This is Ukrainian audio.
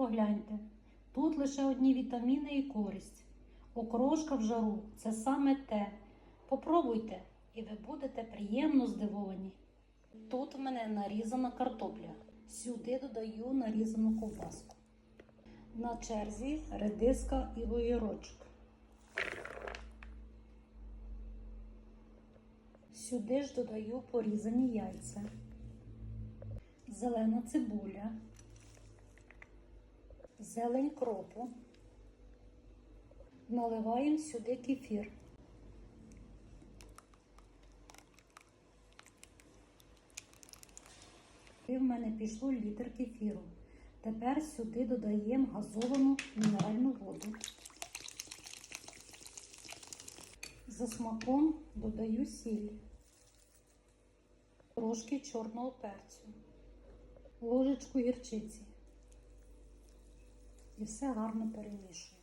погляньте. Тут лише одні вітаміни і користь. Окрошка в жару це саме те. Попробуйте, і ви будете приємно здивовані. Тут в мене нарізана картопля. Сюди додаю нарізану ковбаску. На черзі редиска і огірочок. Сюди ж додаю порізані яйця, зелена цибуля, зелень кропу. Наливаємо сюди кефір. І в мене пішло літр кефіру. Тепер сюди додаємо газовану мінеральну воду. За смаком додаю сіль, трошки чорного перцю, ложечку гірчиці. І все гарно перемішую.